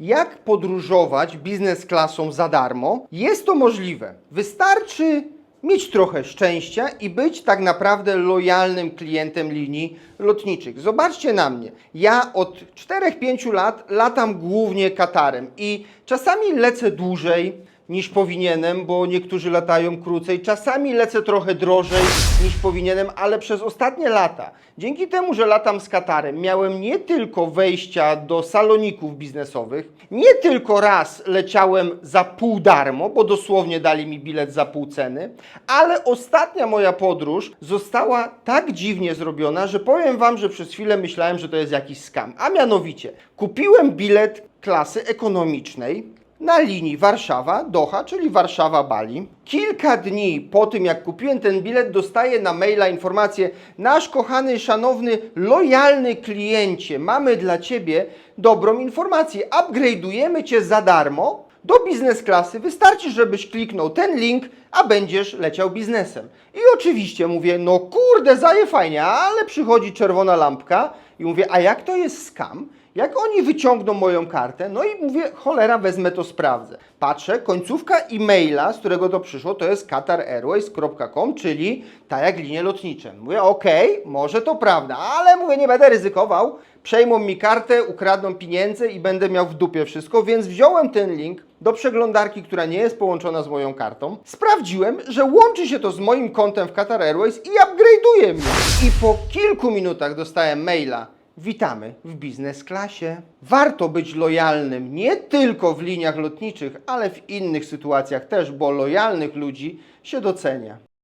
Jak podróżować biznes klasą za darmo? Jest to możliwe. Wystarczy mieć trochę szczęścia i być tak naprawdę lojalnym klientem linii lotniczych. Zobaczcie na mnie. Ja od 4-5 lat latam głównie Katarem i czasami lecę dłużej niż powinienem, bo niektórzy latają krócej. Czasami lecę trochę drożej niż powinienem, ale przez ostatnie lata, dzięki temu, że latam z Katarem, miałem nie tylko wejścia do saloników biznesowych, nie tylko raz leciałem za pół darmo, bo dosłownie dali mi bilet za pół ceny, ale ostatnia moja podróż została tak dziwnie zrobiona, że powiem Wam, że przez chwilę myślałem, że to jest jakiś skam. A mianowicie, kupiłem bilet klasy ekonomicznej, na linii Warszawa-Doha, czyli Warszawa-Bali. Kilka dni po tym, jak kupiłem ten bilet, dostaję na maila informację: Nasz kochany, szanowny, lojalny kliencie, mamy dla Ciebie dobrą informację. Upgrade'ujemy Cię za darmo do biznes klasy. Wystarczy, żebyś kliknął ten link, a będziesz leciał biznesem. I oczywiście mówię: No kurde, zaje fajnie, ale przychodzi czerwona lampka i mówię: A jak to jest skam? Jak oni wyciągną moją kartę, no i mówię, cholera, wezmę to, sprawdzę. Patrzę, końcówka e-maila, z którego to przyszło, to jest qatarairways.com, czyli tak jak linie lotnicze. Mówię, okej, może to prawda, ale mówię, nie będę ryzykował. Przejmą mi kartę, ukradną pieniądze i będę miał w dupie wszystko, więc wziąłem ten link do przeglądarki, która nie jest połączona z moją kartą. Sprawdziłem, że łączy się to z moim kontem w Qatar Airways i upgrade'uje mnie. I po kilku minutach dostałem maila, Witamy w biznes klasie. Warto być lojalnym nie tylko w liniach lotniczych, ale w innych sytuacjach też, bo lojalnych ludzi się docenia.